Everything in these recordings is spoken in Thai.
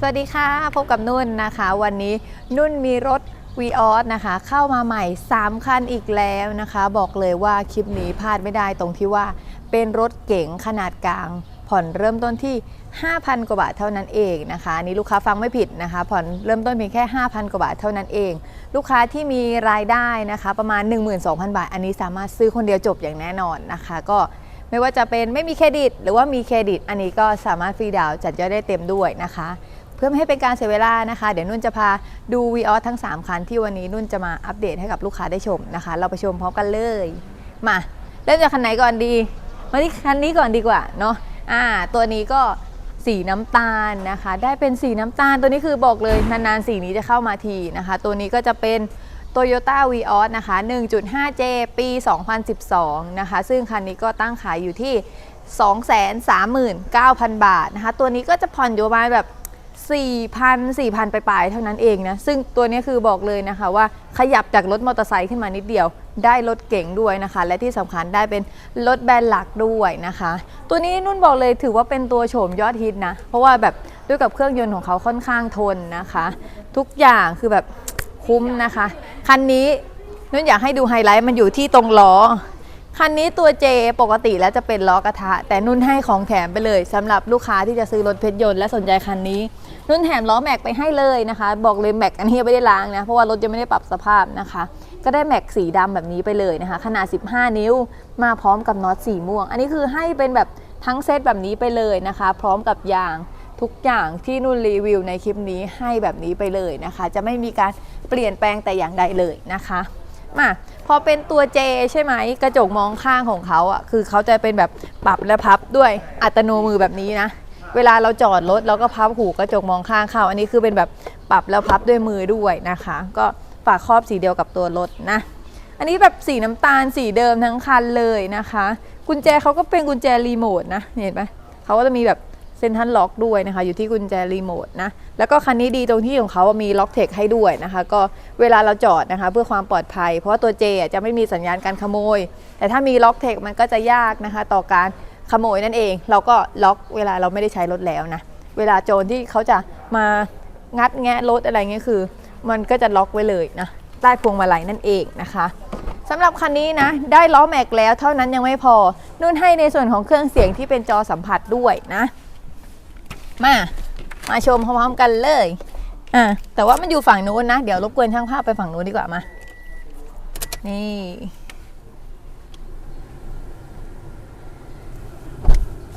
สวัสดีค่ะ พบกับนุ่นนะคะ วันนี้นุ่นมีรถ v ีออสนะคะ เข้ามาใหม่ 3 คันอีกแล้วนะคะ บอกเลยว่าคลิปนี้พลาดไม่ได้ตรงที่ว่า เป็นรถเก๋งขนาดกลาง ผ่อนเริ่มต้นที่ 5,000 กว่าบาทเท่านั้นเองนะคะนนี้ลูกค้าฟังไม่ผิดนะคะ ผ่อนเริ่มต้นเพียงแค่ 5,000 กว่าบาทเท่านั้นเอง ลูกค้าที่มีรายได้นะคะ ประมาณ 12,000 บาท อันนี้สามารถซื้อคนเดียวจบอย่างแน่นอนนะคะ ก็ไม่ว่าจะเป็นไม่มีเครดิต หรือว่ามีเครดิต อันนี้ก็สามารถฟรีดาวน์จัดยอดได้เต็มด้วยนะคะ เพื่อไม่ให้เป็นการเสียเวลานะคะ เดี๋ยวนุ่นจะพาดูวีออสทั้ง 3 คันที่วันนี้นุ่นจะมาอัปเดตให้กับลูกค้าได้ชมนะคะ เราไปชมพร้อมกันเลย มาเริ่มจากคันไหนก่อนดี มาที่คันนี้ก่อนดีกว่าเนาะอ่า ตัวนี้ก็สีน้ำตาลนะคะ ได้เป็นสีน้ำตาลตัวนี้คือบอกเลยนานๆสีนี้จะเข้ามาทีนะคะ ตัวนี้ก็จะเป็น Toyota v ีออสนะคะ 1.5J ปี 2012 นะคะ ซึ่งคันนี้ก็ตั้งขายอยู่ที่ 239,000 บาทนะคะ ตัวนี้ก็จะผ่อนอยู่ประมาณแบบ 4,000 4,000 ไปปลายๆเท่านั้นเองนะ ซึ่งตัวนี้คือบอกเลยนะคะว่าขยับจากรถมอเตอร์ไซค์ขึ้นมานิดเดียว ได้รถเก๋งด้วยนะคะ และที่สำคัญได้เป็นรถแบรนด์หลักด้วยนะคะ ตัวนี้นุ่นบอกเลยถือว่าเป็นตัวโฉมยอดฮิตนะ เพราะว่าแบบด้วยกับเครื่องยนต์ของเขาค่อนข้างทนนะคะ ทุกอย่างคือแบบคุ้มนะคะ คันนี้นุ่นอยากให้ดูไฮไลท์มันอยู่ที่ตรงล้อคันนี้ตัว J ปกติแล้วจะเป็นล้อกระทะ แต่นุ่นให้ของแถมไปเลยสำหรับลูกค้าที่จะซื้อรถเพชรยนต์และสนใจคันนี้ นุ่นแถมล้อแม็กไปให้เลยนะคะ บอกเลยแม็กอันนี้ยังไม่ได้ล้างนะ เพราะว่ารถยังไม่ได้ปรับสภาพนะคะ ก็ได้แม็กสีดำแบบนี้ไปเลยนะคะ ขนาด 15 นิ้วมาพร้อมกับน็อตสีม่วง อันนี้คือให้เป็นแบบทั้งเซตแบบนี้ไปเลยนะคะ พร้อมกับยางทุกอย่างที่นุ่นรีวิวในคลิปนี้ให้แบบนี้ไปเลยนะคะ จะไม่มีการเปลี่ยนแปลงแต่อย่างใดเลยนะคะมาพอเป็นตัว J ใช่ไหมกระจกมองข้างของเขาอะคือเขาจะเป็นแบบปรับและพับด้วยอัตโนมือแบบนี้นะ เวลาเราจอดรถเราก็พับหูกระจกมองข้างเข้า อันนี้คือเป็นแบบปรับแล้วพับด้วยมือด้วยนะคะ ก็ฝากครอบสีเดียวกับตัวรถนะ อันนี้แบบสีน้ำตาลสีเดิมทั้งคันเลยนะคะ กุญแจเขาก็เป็นกุญแจรีโมทนะเห็นไหมเขาก็จะมีแบบเซนทันล็อกด้วยนะคะ อยู่ที่กุญแจรีโมทนะ แล้วก็คันนี้ดีตรงที่ของเขามีล็อกเทคให้ด้วยนะคะ ก็เวลาเราจอดนะคะ เพื่อความปลอดภัย เพราะว่าตัว J อะจะไม่มีสัญญาณการขโมย แต่ถ้ามีล็อกเทคมันก็จะยากนะคะ ต่อการ ขโมยนั่นเอง เราก็ล็อกเวลาเราไม่ได้ใช้รถแล้วนะ เวลาโจรที่เขาจะมางัดแงะรถอะไรเงี้ยคือ มันก็จะล็อกไว้เลยนะใต้พวงมาลัยนั่นเองนะคะสำหรับคันนี้นะ ได้ล้อแม็กแล้วเท่านั้นยังไม่พอ นุ่นให้ในส่วนของเครื่องเสียงที่เป็นจอสัมผัสด้วยนะ มา มาชมพร้อมๆกันเลยอะแต่ว่ามันอยู่ฝั่งนู้นนะ เดี๋ยวรบกวนช่างภาพไปฝั่งนู้นดีกว่ามา นี่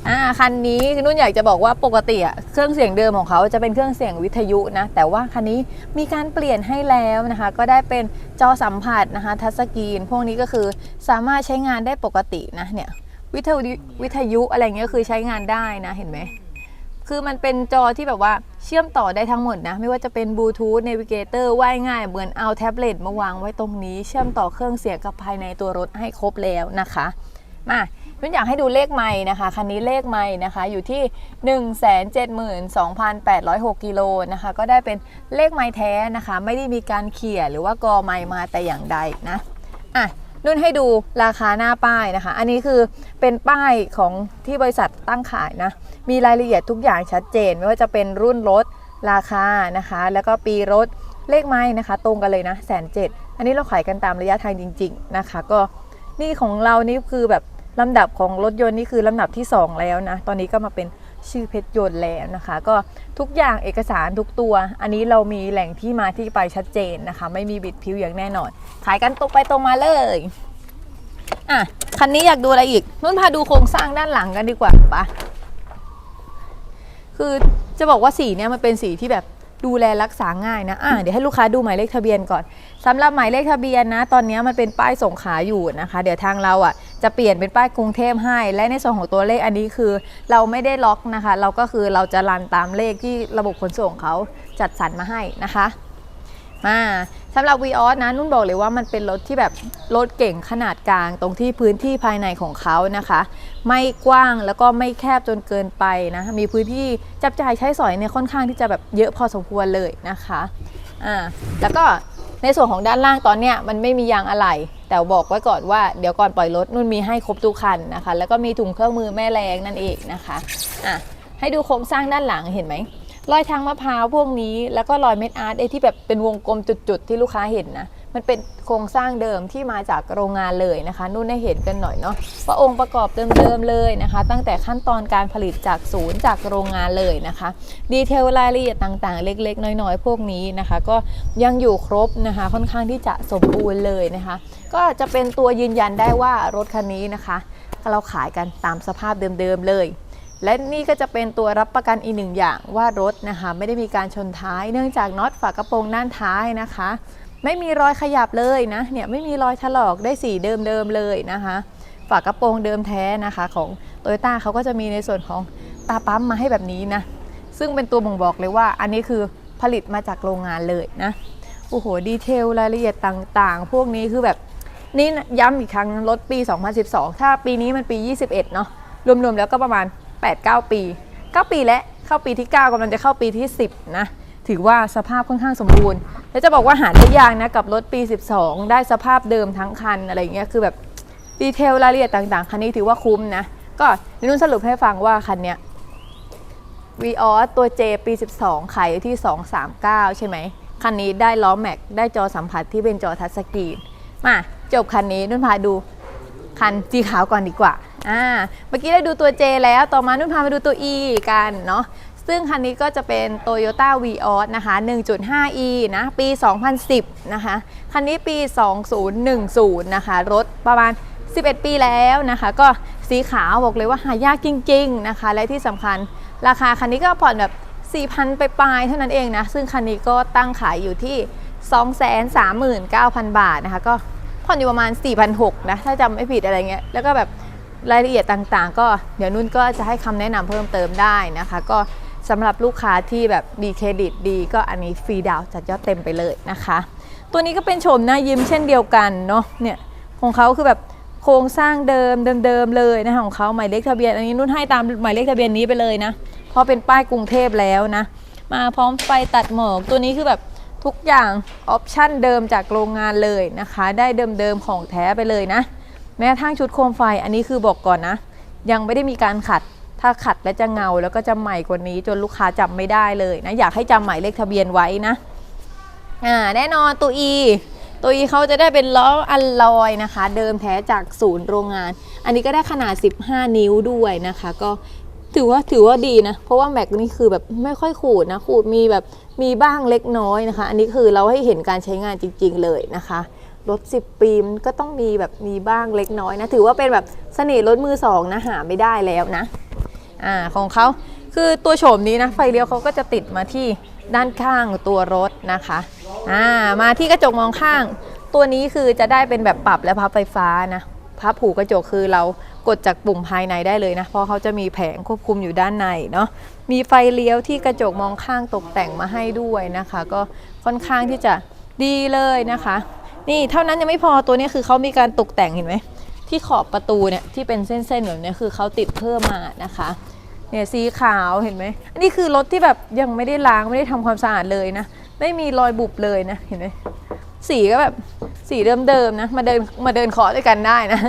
อ่าคันนี้นุ่นอยากจะบอกว่าปกติอะเครื่องเสียงเดิมของเขาจะเป็นเครื่องเสียงวิทยุนะแต่ว่าคันนี้มีการเปลี่ยนให้แล้วนะคะ ก็ได้เป็นจอสัมผัสนะคะทัชสกรีน พวกนี้ก็คือสามารถใช้งานได้ปกตินะเนี่ยวิทยุวิทยุอะไรเงี้ยคือใช้งานได้นะเห็นไหมคือมันเป็นจอที่แบบว่าเชื่อมต่อได้ทั้งหมดนะ ไม่ว่าจะเป็นบลูทูธเนวิเกเตอร์ว่ายง่าย เหมือนเอาแท็บเล็ตมาวางไว้ตรงนี้ เชื่อมต่อเครื่องเสียงกับภายในตัวรถให้ครบแล้วนะคะมา นุ่นอยากให้ดูเลขไม้นะคะคันนี้เลขไม้นะคะอยู่ที่ 172,806กิโลนะคะก็ได้เป็นเลขไม้แท้นะคะ ไม่ได้มีการเขี่ยหรือว่ากอไม้มาแต่อย่างใดนะอะนุ่นให้ดูราคาหน้าป้ายนะคะ อันนี้คือเป็นป้ายของที่บริษัทตั้งขายนะ มีรายละเอียดทุกอย่างชัดเจน ไม่ว่าจะเป็นรุ่นรถราคานะคะ แล้วก็ปีรถเลขไม้นะคะ ตรงกันเลยนะแสนเจ็ดอันนี้เราขายกันตามระยะทางจริง ๆนะคะ ก็นี่ของเรานี่คือแบบ ลำดับของรถยนต์นี่คือลำดับที่ 2 แล้วนะ ตอนนี้ก็มาเป็นชื่อเพชรยนต์แล้วนะคะ ก็ทุกอย่างเอกสารทุกตัว อันนี้เรามีแหล่งที่มาที่ไปชัดเจนนะคะ ไม่มีบิดพิวอย่างแน่นอน ขายกันตรงไปตรงมาเลยอะคันนี้อยากดูอะไรอีกนุ่นพาดูโครงสร้างด้านหลังกันดีกว่าปะคือจะบอกว่าสีเนี่ยมันเป็นสีที่แบบดูแลรักษาง่ายนะ อะเดี๋ยวให้ลูกค้าดูหมายเลขทะเบียนก่อนสำหรับหมายเลขทะเบียนนะ ตอนนี้มันเป็นป้ายส่งขาอยู่นะคะ เดี๋ยวทางเราอะ จะเปลี่ยนเป็นป้ายกรุงเทพให้ และในส่วนของตัวเลขอันนี้คือ เราไม่ได้ล็อกนะคะ เราก็คือเราจะรันตามเลขที่ระบบขนส่งเขาจัดสรรมาให้นะคะมาสำหรับ v ีออสนะนุ่นบอกเลยว่ามันเป็นรถที่แบบรถเก่งขนาดกลางตรงที่พื้นที่ภายในของเขานะคะ ไม่กว้างแล้วก็ไม่แคบจนเกินไปนะมีพื้นที่จับจ่ายใช้สอยเนี่ยค่อนข้างที่จะแบบเยอะพอสมควรเลยนะคะอ่าแล้วก็ ในส่วนของด้านล่างตอนเนี้ยมันไม่มียางอะไหล่แต่บอกไว้ก่อนว่าเดี๋ยวก่อนปล่อยรถนุ่นมีให้ครบทุกคันนะคะ แล้วก็มีถุงเครื่องมือแม่แรงนั่นเองนะคะอะให้ดูโครงสร้างด้านหลังเห็นไหมรอยทางมะพร้าวพวกนี้ แล้วก็รอยเม็ดอาร์ตไอที่แบบเป็นวงกลมจุดๆที่ลูกค้าเห็นนะ มันเป็นโครงสร้างเดิมที่มาจากโรงงานเลยนะคะ นู่นให้เห็นกันหน่อยเนาะว่าองค์ประกอบเดิมๆเลยนะคะ ตั้งแต่ขั้นตอนการผลิตจากศูนย์จากโรงงานเลยนะคะ ดีเทลรายละเอียดต่างๆ เล็กๆ น้อยๆ พวกนี้นะคะ ก็ยังอยู่ครบนะคะ ค่อนข้างที่จะสมบูรณ์เลยนะคะ ก็จะเป็นตัวยืนยันได้ว่ารถคันนี้นะคะ เราขายกันตามสภาพเดิมๆเลยและนี่ก็จะเป็นตัวรับประกันอีกหนึ่งอย่างว่ารถนะคะ ไม่ได้มีการชนท้าย เนื่องจากน็อตฝากระโปรงด้านท้ายนะคะ ไม่มีรอยขยับเลยนะเนี่ยไม่มีรอยถลอกได้สีเดิมๆเลยนะคะ ฝากระโปรงเดิมแท้นะคะของโตโยต้าเขาก็จะมีในส่วนของตาปั๊มมาให้แบบนี้นะ ซึ่งเป็นตัวบ่งบอกเลยว่า อันนี้คือผลิตมาจากโรงงานเลยนะโอ้โหดีเทลรายละเอียดต่างๆ พวกนี้คือแบบนี่ย้ำอีกครั้งรถปี 2012 ถ้าปีนี้มันปี 21 เนาะรวมๆแล้วก็ประมาณ 8-9 ปี 9 ปีและเข้าปีที่ 9กำลังจะเข้าปีที่ 10 นะ ถือว่าสภาพค่อนข้างสมบูรณ์ แล้วจะบอกว่าหาได้ยากนะกับรถปี 12 ได้สภาพเดิมทั้งคันอะไรเงี้ยคือแบบดีเทลรายละเอียดต่างๆ คันนี้ถือว่าคุ้มนะ ก็นุ่นสรุปให้ฟังว่าคันเนี้ย v ีออตัว J ปี 12 ขายอยู่ที่ 239 ใช่ไหม คันนี้ได้ล้อแม็ก ได้จอสัมผัสที่เป็นจอทัชสกรีน มาจบคันนี้นุ่นพาดูคันสีขาวก่อนดีกว่า อ่า เมื่อกี้ได้ดูตัว J แล้ว ต่อมานุ่นพามาดูตัว E กันเนาะ ซึ่งคันนี้ก็จะเป็น Toyota v ีออนะคะ 1.5e นะ ปี 2010 นะคะ คันนี้ปี 2010 นะคะ รถประมาณ 11 ปีแล้วนะคะ ก็สีขาวบอกเลยว่าหายากจริง ๆ นะคะ และที่สำคัญราคาคันนี้ก็ผ่อนแบบ 4,000 ไปปลายเท่านั้นเองนะ ซึ่งคันนี้ก็ตั้งขายอยู่ที่ 239,000 บาทนะคะ ก็ผ่อนอยู่ประมาณ 4,600นะ ถ้าจำไม่ผิดอะไรเงี้ย แล้วก็แบบรายละเอียดต่างๆ ก็เดี๋ยวนุ่นก็จะให้คำแนะนำเพิ่มเติมได้นะคะ ก็ สำหรับลูกค้าที่แบบมีเครดิตดีก็อันนี้ฟรีดาวน์จัดยอดเต็มไปเลยนะคะ ตัวนี้ก็เป็นโฉมหน้ายิ้มเช่นเดียวกันเนาะเนี่ยของเขาคือแบบโครงสร้างเดิมเดิมๆเลยนะคะของเขาหมายเลขทะเบียนอันนี้นุ่นให้ตามหมายเลขทะเบียนนี้ไปเลยนะเพราะเป็นป้ายกรุงเทพแล้วนะมาพร้อมไฟตัดหมอกตัวนี้คือแบบทุกอย่างออปชั่นเดิมจากโรงงานเลยนะคะ ได้เดิมๆของแท้ไปเลยนะ แม้กระทั่งชุดโคมไฟอันนี้คือบอกก่อนนะ ยังไม่ได้มีการขัด ถ้าขัดแล้วจะเงาแล้วก็จะใหม่กว่านี้จนลูกค้าจำไม่ได้เลยนะอยากให้จำหมายเลขทะเบียนไว้นะอ่าแน่นอนตัว E ตัว E เขาจะได้เป็นล้ออัลลอยนะคะ เดิมแท้จากศูนย์โรงงาน อันนี้ก็ได้ขนาด 15 นิ้วด้วยนะคะ ก็ถือว่าถือว่าดีนะ เพราะว่าแม็กนี่คือแบบไม่ค่อยขูดนะ ขูดมีแบบมีบ้างเล็กน้อยนะคะ อันนี้คือเราให้เห็นการใช้งานจริง ๆ เลยนะคะรถ 10 ปีมันก็ต้องมีแบบมีบ้างเล็กน้อยนะ ถือว่าเป็นแบบเสน่ห์รถมือสองนะหาไม่ได้แล้วนะ อ่าของเขาคือตัวโฉมนี้นะไฟเลี้ยวเขาก็จะติดมาที่ด้านข้างตัวรถนะคะอ่ามาที่กระจกมองข้าง ตัวนี้คือจะได้เป็นแบบปรับและพับไฟฟ้านะพับผูกกระจกคือเรากดจากปุ่มภายในได้เลยนะ เพราะเขาจะมีแผงควบคุมอยู่ด้านในเนาะมีไฟเลี้ยวที่กระจกมองข้างตกแต่งมาให้ด้วยนะคะ ก็ค่อนข้างที่จะดีเลยนะคะ นี่เท่านั้นยังไม่พอตัวนี้คือเขามีการตกแต่งเห็นไหม ที่ขอบประตูเนี่ยที่เป็นเส้นๆแบบนี้คือเขาติดเพิ่มมานะคะเนี่ยสีขาวเห็นไหมอันนี้คือรถที่แบบยังไม่ได้ล้างไม่ได้ทำความสะอาดเลยนะ ไม่มีรอยบุบเลยนะเห็นไหมสีก็แบบสีเดิมๆนะมาเดินมาเดินขอด้วยกันได้นะ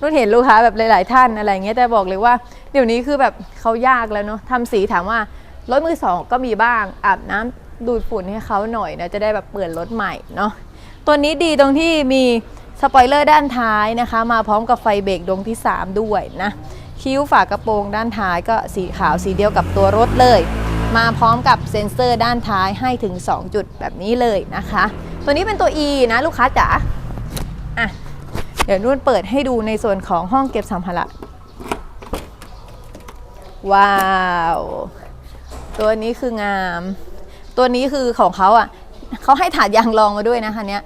นุ่นเห็นลูกค้าแบบหลาย ๆ ท่านอะไรเงี้ยแต่บอกเลยว่า เดี๋ยวนี้คือแบบเขายากแล้วเนาะทำสีถามว่ารถมือสองก็มีบ้างอาบน้ำดูดฝุ่นให้เขาหน่อยนะจะได้แบบเปิดรถใหม่เนาะตัวนี้ดีตรงที่มี สปอยเลอร์ด้านท้ายนะคะ มาพร้อมกับไฟเบรกดวงที่ 3 ด้วยนะคิ้วฝากระโปรงด้านท้ายก็สีขาวสีเดียวกับตัวรถเลย มาพร้อมกับเซ็นเซอร์ด้านท้ายให้ถึง 2 จุดแบบนี้เลยนะคะ ตัวนี้เป็นตัว E นะลูกค้าจ๋าอะเดี๋ยวนุ่นเปิดให้ดูในส่วนของห้องเก็บสัมภาระว้าว ตัวนี้คืองาม ตัวนี้คือของเขาอะเขาให้ถาดยางรองมาด้วยนะคะเนี้ย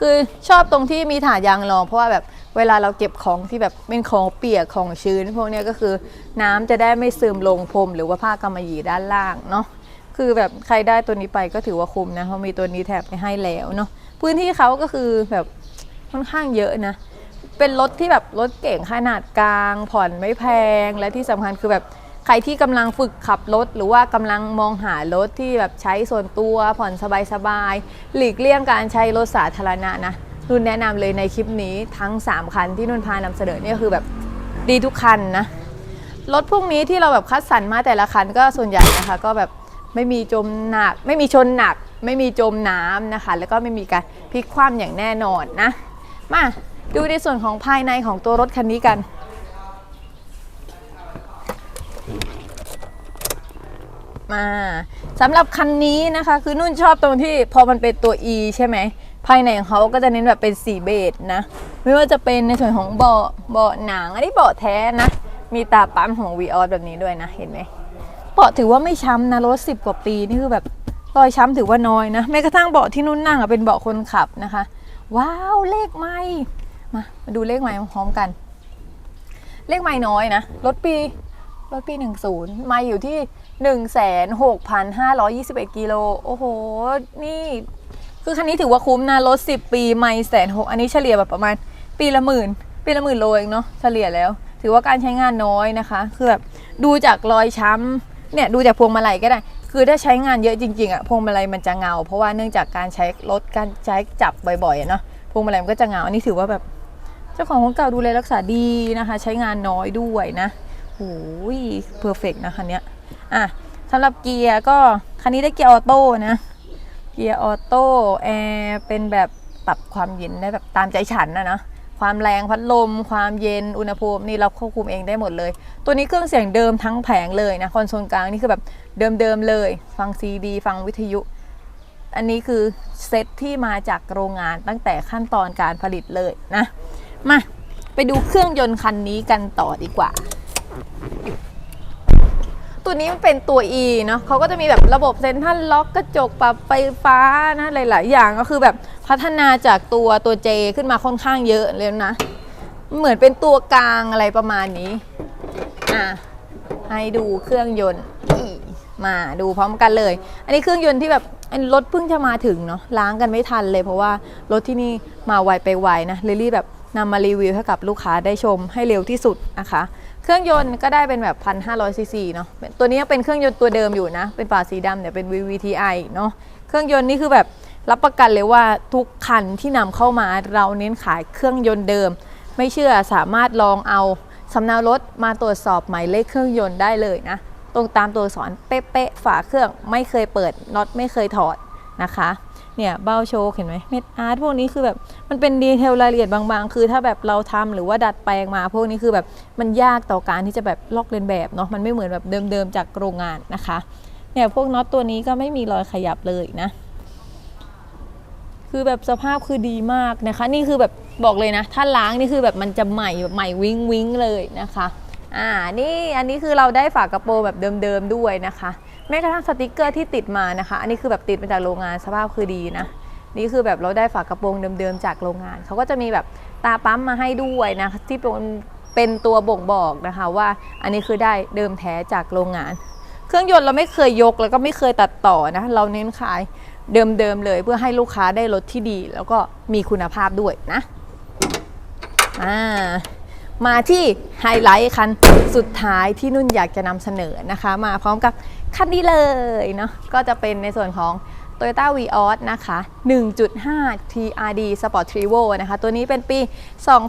คือชอบตรงที่มีถาดยางรอง เพราะว่าแบบเวลาเราเก็บของที่แบบเป็นของเปียกของชื้น พวกนี้ก็คือน้ำจะได้ไม่ซึมลงพรมหรือว่าผ้ากำมะหยี่ด้านล่างเนาะคือแบบใครได้ตัวนี้ไปก็ถือว่าคุ้มนะเขามีตัวนี้แถบไปให้แล้วเนาะพื้นที่เขาก็คือแบบค่อนข้างเยอะนะเป็นรถที่แบบรถเก่งขนาดกลาง ผ่อนไม่แพงและที่สำคัญคือแบบ ใครที่กำลังฝึกขับรถ หรือว่ากำลังมองหารถที่แบบใช้ส่วนตัวผ่อนสบายๆหลีกเลี่ยงการใช้รถสาธารณะนะนุ่นแนะนำเลยในคลิปนี้ทั้ง 3 คันที่นุ่นพานำเสนอเนี่ยคือแบบดีทุกคันนะ รถพวกนี้ที่เราแบบคัดสรรมาแต่ละคันก็ส่วนใหญ่นะคะ ก็แบบไม่มีจมหนัก ไม่มีชนหนัก ไม่มีจมน้ำนะคะ แล้วก็ไม่มีการพลิกคว่ำอย่างแน่นอนนะ มาดูในส่วนของภายในของตัวรถคันนี้กัน มาสำหรับคันนี้นะคะ คือนุ่นชอบตรงที่พอมันเป็นตัว E ใช่ไหม ภายในของเขาก็จะเน้นแบบเป็นสีเบจนะ ไม่ว่าจะเป็นในส่วนของเบาะเบาะหนัง อันนี้เบาะแท้นะ มีตาปั๊มของ v ีออแบบนี้ด้วยนะ เห็นไหมเบาะถือว่าไม่ช้ำนะรถสิบกว่าปีนี่คือแบบรอยช้ำถือว่าน้อยนะแม้กระทั่งเบาะที่นุ่นนั่งอะเป็นเบาะคนขับนะคะ ว้าวเลขไม่มามาดูเลขไม่พร้อมกัน เลขไม่น้อยนะรถปีรถปี 10มาอยู่ที่ 16,521กิโลโอ้โห นี่ คือคันนี้ถือว่าคุ้มนะรถ10 ปีไม่แสนหกอันนี้เฉลี่ยแบบประมาณ ปีละหมื่น ปีละหมื่นโลเองเนาะเฉลี่ยแล้ว ถือว่าการใช้งานน้อยนะคะ คือแบบดูจากรอยช้ำเนี่ยดูจากพวงมาลัยก็ได้ คือถ้าใช้งานเยอะจริงๆอะพวงมาลัยมันจะเงา เพราะว่าเนื่องจากการใช้รถการใช้จับบ่อยๆเนาะพวงมาลัยมันก็จะเงาอันนี้ถือว่าแบบเจ้าของคนเก่าดูแลรักษาดีนะคะ ใช้งานน้อยด้วยนะโอ้ยเพอร์เฟกนะคันเนี้ย อะสำหรับเกียร์ก็คันนี้ได้เกียร์ออโต้นะ เกียร์ออโต้แอร์เป็นแบบปรับความเย็นได้แบบตามใจฉันนะนะความแรงพัดลม ความเย็นอุณหภูมินี่เราควบคุมเองได้หมดเลย ตัวนี้เครื่องเสียงเดิมทั้งแผงเลยนะคอนโซลกลางนี่คือแบบเดิมๆเลย ฟังซีดี ฟังวิทยุ อันนี้คือเซตที่มาจากโรงงานตั้งแต่ขั้นตอนการผลิตเลยนะ มาไปดูเครื่องยนต์คันนี้กันต่อดีกว่า ตัวนี้มันเป็นตัว E เนาะเขาก็จะมีแบบระบบเซ็นทรัลล็อกกระจกปรับไฟฟ้านะหลาย ๆ อย่างก็คือแบบพัฒนาจากตัวตัว J ขึ้นมาค่อนข้างเยอะเลยนะ เหมือนเป็นตัวกลางอะไรประมาณนี้ อะ ให้ดูเครื่องยนต์มาดูพร้อมกันเลย อันนี้เครื่องยนต์ที่แบบรถเพิ่งจะมาถึงเนาะล้างกันไม่ทันเลย เพราะว่ารถที่นี่มาไวไปไวนะลิลลี่แบบนำมารีวิวให้กับลูกค้าได้ชมให้เร็วที่สุดนะคะ เครื่องยนต์ก็ได้เป็นแบบ1,500ซีซีเนาะตัวนี้เป็นเครื่องยนต์ตัวเดิมอยู่นะ เป็นฝาสีดำเนี่ยเป็น VVTi เนาะเครื่องยนต์นี่คือแบบรับประกันเลยว่าทุกคันที่นำเข้ามาเราเน้นขายเครื่องยนต์เดิม ไม่เชื่อสามารถลองเอาสำเนารถมาตรวจสอบหมายเลขเครื่องยนต์ได้เลยนะ ตรงตามตัวสอักษรเป๊ะๆฝาเครื่องไม่เคยเปิดน็อตไม่เคยถอดนะคะ เนี่ยเบ้าโชว์เห็นไหมเม็ดอาร์ตพวกนี้คือแบบมันเป็นดีเทลรายละเอียดบางๆ คือถ้าแบบเราทำหรือว่าดัดแปลงมา พวกนี้คือแบบมันยากต่อการที่จะแบบลอกเลียนแบบเนาะมันไม่เหมือนแบบเดิมๆจากโรงงานนะคะเนี่ยพวกน็อตตัวนี้ก็ไม่มีรอยขยับเลยนะ คือแบบสภาพคือดีมากนะคะ นี่คือแบบบอกเลยนะ ถ้าล้างนี่คือแบบมันจะใหม่แบบใหม่วิ้งวิ้งเลยนะคะอ่านี่อันนี้คือเราได้ฝากระโปรงแบบเดิมๆด้วยนะคะ แม้กระทั่งสติกเกอร์ที่ติดมานะคะ อันนี้คือแบบติดมาจากโรงงานสภาพคือดีนะ นี่คือแบบเราได้ฝากระโปรงเดิมๆจากโรงงาน เขาก็จะมีแบบตาปั๊มมาให้ด้วยนะที่เป็นเป็นตัวบ่งบอกนะคะว่าอันนี้คือได้เดิมแท้จากโรงงาน เครื่องยนต์เราไม่เคยยกแล้วก็ไม่เคยตัดต่อนะ เราเน้นขายเดิมๆเลยเพื่อให้ลูกค้าได้รถที่ดี แล้วก็มีคุณภาพด้วยนะอ่า มาที่ไฮไลท์คันสุดท้ายที่นุ่นอยากจะนำเสนอนะคะ มาพร้อมกับคันนี้เลยเนาะก็จะเป็นในส่วนของ Toyota v i o s นะคะ 1.5 TRD Sport Trivo นะคะ ตัวนี้เป็นปี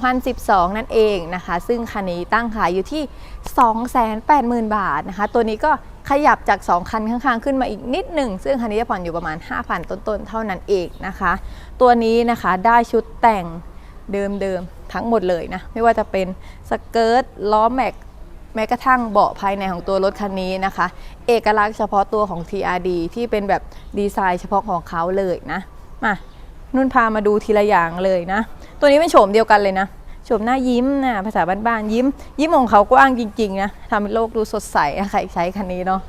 2012 นั่นเองนะคะ ซึ่งคันนี้ตั้งขายอยู่ที่ 280,000 บาทนะคะ ตัวนี้ก็ขยับจาก 2 คันข้างๆ ขึ้นมาอีกนิดหนึ่ง ซึ่งคันนี้จะผ่อนอยู่ประมาณ 5,000 ต้นๆ เท่านั้นเองนะคะ ตัวนี้นะคะได้ชุดแต่ง เดิมๆทั้งหมดเลยนะ ไม่ว่าจะเป็นสเกิร์ตล้อแม็กแม้กระทั่งเบาะภายในของตัวรถคันนี้นะคะ เอกลักษณ์เฉพาะตัวของ TRD ที่เป็นแบบดีไซน์เฉพาะของเขาเลยนะมานุ่นพามาดูทีละอย่างเลยนะ ตัวนี้เป็นโฉมเดียวกันเลยนะโฉมหน้ายิ้มนะภาษาบ้านๆยิ้ม ยิ้มของเขากว้างจริงๆนะทำให้โลกดูสดใสใครใช้คันนี้เนาะ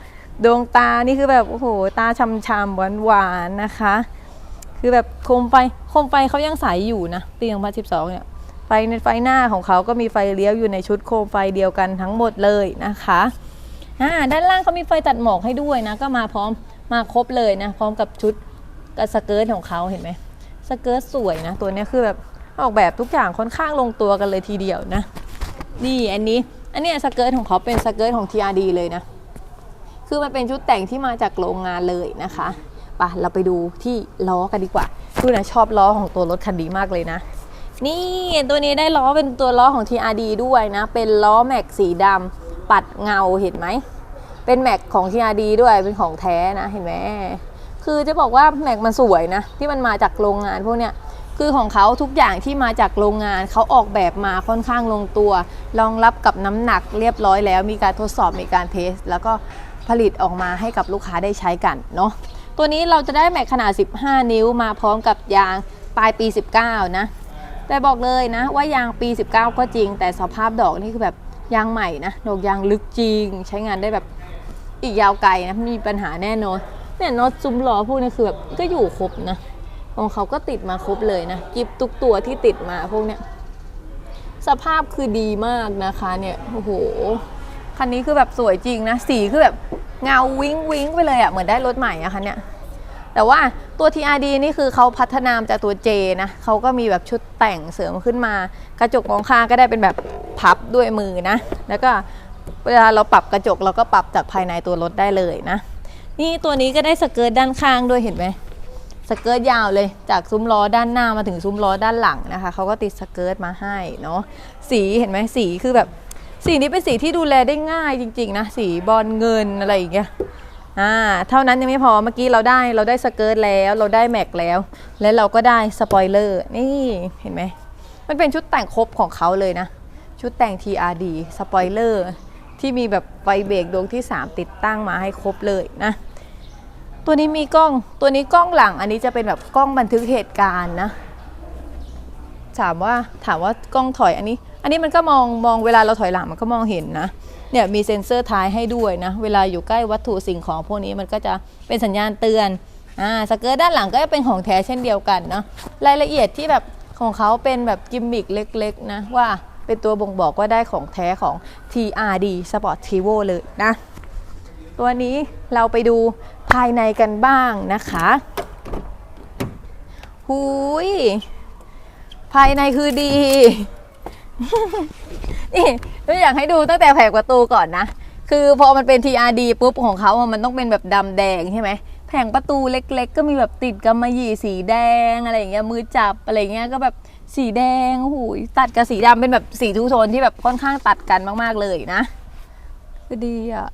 ดวงตานี่คือแบบ โอ้โห ตาช้ำๆหวานๆนะคะ คือแบบโคมไฟโคมไฟเขายังใสอยู่นะปี2012เนี่ยไฟในไฟหน้าของเขาก็มีไฟเลี้ยวอยู่ในชุดโคมไฟเดียวกันทั้งหมดเลยนะคะอ่าด้านล่างเขามีไฟตัดหมอกให้ด้วยนะ ก็มาพร้อมมาครบเลยนะ พร้อมกับชุดกับสเกิร์ตของเขาเห็นไหมสเกิร์ตสวยนะ ตัวนี้คือแบบออกแบบทุกอย่างค่อนข้างลงตัวกันเลยทีเดียวนะ นี่อันนี้ อันนี้สเกิร์ตของเขาเป็นสเกิร์ตของ TRD เลยนะ คือมันเป็นชุดแต่งที่มาจากโรงงานเลยนะคะ ปะเราไปดูที่ล้อกันดีกว่าดูนะชอบล้อของตัวรถคันนี้มากเลยนะ นี่ตัวนี้ได้ล้อเป็นตัวล้อของ TRD ด้วยนะ เป็นล้อแม็กสีดำปัดเงาเห็นไหม เป็นแม็กของ TRD ด้วยเป็นของแท้นะเห็นไหมคือจะบอกว่าแม็กมันสวยนะ ที่มันมาจากโรงงานพวกเนี้ยคือของเขาทุกอย่างที่มาจากโรงงานเขาออกแบบมาค่อนข้างลงตัวรองรับกับน้ำหนักเรียบร้อยแล้ว มีการทดสอบมีการเทส แล้วก็ผลิตออกมาให้กับลูกค้าได้ใช้กันเนาะ ตัวนี้เราจะได้แม็กขนาด 15 นิ้วมาพร้อมกับยางปลายปี 19 นะ แต่บอกเลยนะว่ายางปี 19 ก็จริง แต่สภาพดอกนี่คือแบบยางใหม่นะดอกยางลึกจริง ใช้งานได้แบบอีกยาวไกลนะมีปัญหาแน่นอนเนี่ยน็อตซุ้มล้อพวกนี้คือแบบก็อยู่ครบนะของเขาก็ติดมาครบเลยนะกิบทุกตัวที่ติดมาพวกเนี้ยสภาพคือดีมากนะคะเนี่ยโอ้โหคันนี้คือแบบสวยจริงนะสีคือแบบ เงาวิ้งวิ้งไปเลยอะ่ะเหมือนได้รถใหม่อะคะเนี่ยแต่ว่าตัว TRD นี่คือเขาพัฒนามาจากตัว J นะเขาก็มีแบบชุดแต่งเสริมขึ้นมา กระจกมองข้างก็ได้เป็นแบบพับด้วยมือนะ แล้วก็เวลาเราปรับกระจกเราก็ปรับจากภายในตัวรถได้เลยนะ นี่ตัวนี้ก็ได้สเกิร์ตด้านข้างด้วยเห็นไหมสเกิร์ตยาวเลยจากซุ้มล้อด้านหน้ามาถึงซุ้มล้อด้านหลังนะคะเขาก็ติดสเกิร์ตมาให้เนาะสีเห็นไหมสีคือแบบ สีนี้เป็นสีที่ดูแลได้ง่ายจริง ๆ นะ สีบอลเงินอะไรอย่างเงี้ยอ่าเท่านั้นยังไม่พอเมื่อกี้เราได้เราได้สเกิร์ตแล้วเราได้แม็กแล้ว และเราก็ได้สปอยเลอร์นี่เห็นไหมมันเป็นชุดแต่งครบของเขาเลยนะ ชุดแต่ง TRD สปอยเลอร์ที่มีแบบไฟเบรกดวงที่ 3 ติดตั้งมาให้ครบเลยนะ ตัวนี้มีกล้องตัวนี้กล้องหลังอันนี้จะเป็นแบบกล้องบันทึกเหตุการณ์นะ ถามว่าถามว่ากล้องถอยอันนี้ อันนี้มันก็มองมองเวลาเราถอยหลังมันก็มองเห็นนะเนี่ยมีเซ็นเซอร์ท้ายให้ด้วยนะ เวลาอยู่ใกล้วัตถุสิ่งของพวกนี้มันก็จะเป็นสัญญาณเตือนอ่าสเกิร์ตด้านหลังก็จะเป็นของแท้เช่นเดียวกันเนาะรายละเอียดที่แบบของเขาเป็นแบบกิมมิคเล็กๆนะว่าเป็นตัวบ่งบอกว่าได้ของแท้ของ TRD Sportivo เลยนะ ตัวนี้เราไปดูภายในกันบ้างนะคะหุยภายในคือดี นี่ไม่อยากให้ดูตั้งแต่แผงประตูก่อนนะ คือพอมันเป็น TRD ปุ๊บของเขาอะมันต้องเป็นแบบดำแดงใช่ไหมแผงประตูเล็ก ๆ ก็มีแบบติดกำมะหยี่สีแดงอะไรอย่างเงี้ยมือจับอะไรเงี้ยก็แบบสีแดงโอ้โหตัดกับสีดำเป็นแบบสีทูโทนที่แบบค่อนข้างตัดกันมากๆเลยนะคือดีอะ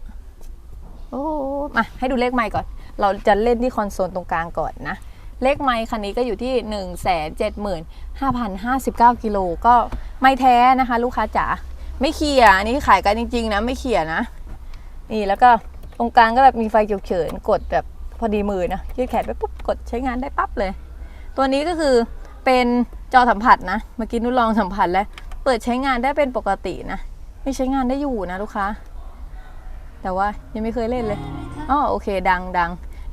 โอ้มาให้ดูเลขไมค์ก่อน เราจะเล่นที่คอนโซลตรงกลางก่อนนะ เลขไมค์คันนี้ก็อยู่ที่ 1 7 5 5 9กิโลก็ไม่แท้นะคะ ลูกค้าจ๋าไม่เขี่ยอันนี้ขายกันจริง ๆ นะ ไม่เขี่ยนะ นี่แล้วก็ตรงกลางก็แบบมีไฟเขียเฉินกดแบบพอดีมือนะยืดแขนไปปุ๊บกดใช้งานได้ปั๊บเลย ตัวนี้ก็คือเป็นจอสัมผัสนะเมื่อกี้นุชลองสัมผัสแล้วเปิดใช้งานได้เป็นปกตินะไม่ใช้งานได้อยู่นะลูกค้า แต่ว่ายังไม่เคยเล่นเลยอ๋อโอเค ดังดัง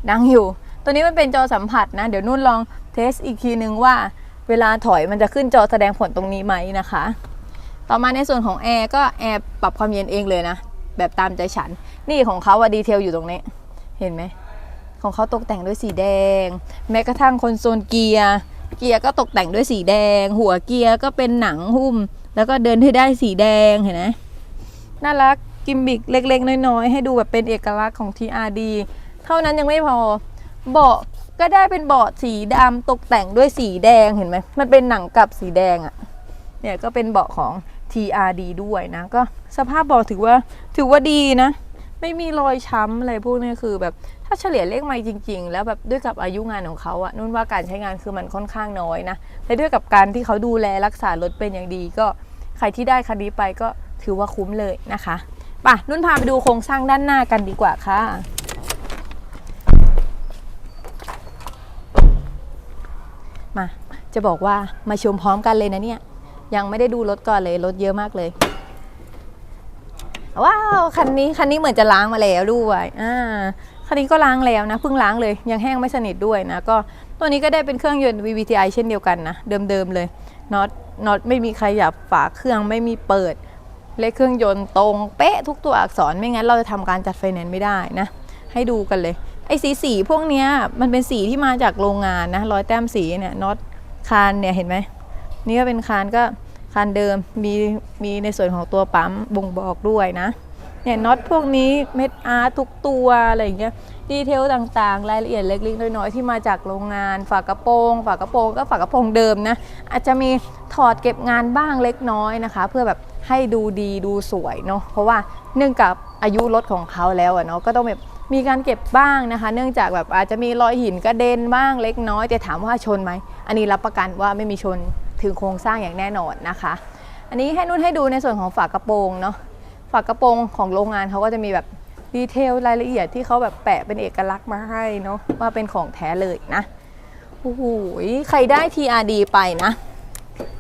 ดังอยู่ ตัวนี้มันเป็นจอสัมผัสนะ เดี๋ยวนุ่นลองเทสอีกทีนึงว่า เวลาถอยมันจะขึ้นจอแสดงผลตรงนี้ไหมนะคะ ต่อมาในส่วนของแอร์ก็แอร์ปรับความเย็นเองเลยนะ แบบตามใจฉัน นี่ของเขาอะดีเทลอยู่ตรงนี้ เห็นไหม ของเขาตกแต่งด้วยสีแดง แม้กระทั่งคอนโซลเกียร์ เกียร์ก็ตกแต่งด้วยสีแดง หัวเกียร์ก็เป็นหนังหุ้ม แล้วก็เดินให้ได้สีแดงเห็นไหมน่ารักกิมบิกเล็กๆ น้อยๆ ให้ดูแบบเป็นเอกลักษณ์ของ TRD เท่านั้นยังไม่พอ เบาะก็ได้เป็นเบาะสีดำตกแต่งด้วยสีแดงเห็นไหมมันเป็นหนังกับสีแดงอะ่ะเนี่ยก็เป็นเบาะของ TRD ด้วยนะ ก็สภาพเบาะถือว่าถือว่าดีนะ ไม่มีรอยช้ำอะไรพวกนี้คือแบบถ้าเฉลี่ยเลขไม่จริง ๆ แล้วแบบด้วยกับอายุงานของเขาอะนุ่นว่าการใช้งานคือมันค่อนข้างน้อยนะและด้วยกับการที่เขาดูแลรักษารถเป็นอย่างดีก็ใครที่ได้คันนี้ไปก็ถือว่าคุ้มเลยนะคะป่ะนุ่นพาไปดูโครงสร้างด้านหน้ากันดีกว่าค่ะ มา จะบอกว่ามาชมพร้อมกันเลยนะเนี่ย ยังไม่ได้ดูรถก่อนเลยรถเยอะมากเลย ว้าวคันนี้คันนี้เหมือนจะล้างมาแล้วด้วยอ่าคันนี้ก็ล้างแล้วนะเพิ่งล้างเลยยังแห้งไม่สนิทด้วยนะก็ตัวนี้ก็ได้เป็นเครื่องยนต์ VVTi เช่นเดียวกันนะเดิมๆเลยน็อตน็อตไม่มีขยับฝาเครื่องไม่มีเปิดเลขเครื่องยนต์ตรงเป๊ะทุกตัวอักษรไม่งั้นเราจะทำการจัดไฟแนนซ์ไม่ได้นะ ให้ดูกันเลยไอ้สีสีพวกเนี้ยมันเป็นสีที่มาจากโรงงานนะร้อยแต้มสีเนี่ยน็อต คานเนี่ยเห็นไหมนี่ก็เป็นคานก็คานเดิมมีมีในส่วนของตัวปั๊มบ่งบอกด้วยนะเนี่ยน็อตพวกนี้เม็ดอาร์ทุกตัวอะไรอย่างเงี้ยดีเทลต่างๆ รายละเอียดเล็กๆน้อยๆที่มาจากโรงงานฝากระโปรงฝากระโปรงก็ฝากระโปรงเดิมนะอาจจะมีถอดเก็บงานบ้างเล็กน้อยนะคะ เพื่อแบบให้ดูดีดูสวยเนาะเพราะว่าเนื่องกับอายุรถของเขาแล้วอะเนาะก็ต้องแบบ มีการเก็บบ้างนะคะ เนื่องจากแบบอาจจะมีรอยหินกระเด็นบ้างเล็กน้อยแต่ถามว่าชนไหม อันนี้รับประกันว่าไม่มีชนถึงโครงสร้างอย่างแน่นอนนะคะ อันนี้ให้นุ่นให้ดูในส่วนของฝากระโปรงเนาะฝากระโปรงของโรงงานเขาก็จะมีแบบดีเทลรายละเอียดที่เขาแบบแปะเป็นเอกลักษณ์มาให้เนาะว่าเป็นของแท้เลยนะโอ้โหใครได้ TRD ไปนะ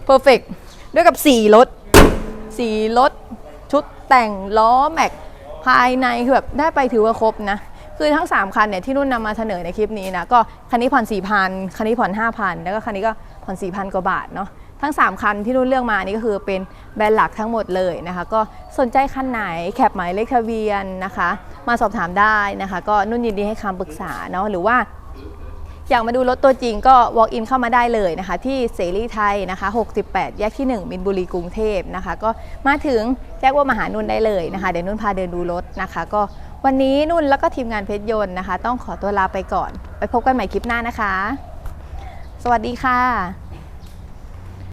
perfect ด้วยกับสีรถสีรถชุดแต่งล้อแม็ก ภายในคือแบบได้ไปถือว่าครบนะ คือทั้ง 3 คันเนี่ยที่นุ่นนำมาเสนอในคลิปนี้นะก็คันนี้ผ่อน4ี่พันคันนี้ผ่อน5,000แล้วก็คันนี้ก็ผ่อน4,000กว่าบาทเนาะทั้ง 3 คันที่นุ่นเลือกมานี่ก็คือเป็นแบรนด์หลักทั้งหมดเลยนะคะ ก็สนใจคันไหนแคปหมายเลขทะเบียนนะคะ มาสอบถามได้นะคะ ก็นุ่นยินดีให้คำปรึกษาเนาะหรือว่า อยากมาดูรถตัวจริงก็ walk in เข้ามาได้เลยนะคะ ที่เสรีไทยนะคะ 68 แยกที่ 1 มินบุรีกรุงเทพนะคะ ก็มาถึงแจ้งว่ามาหานุ่นได้เลยนะคะ เดี๋ยวนุ่นพาเดินดูรถนะคะ ก็วันนี้นุ่นแล้วก็ทีมงานเพชรยนต์นะคะ ต้องขอตัวลาไปก่อน ไปพบกันใหม่คลิปหน้านะคะ สวัสดีค่ะ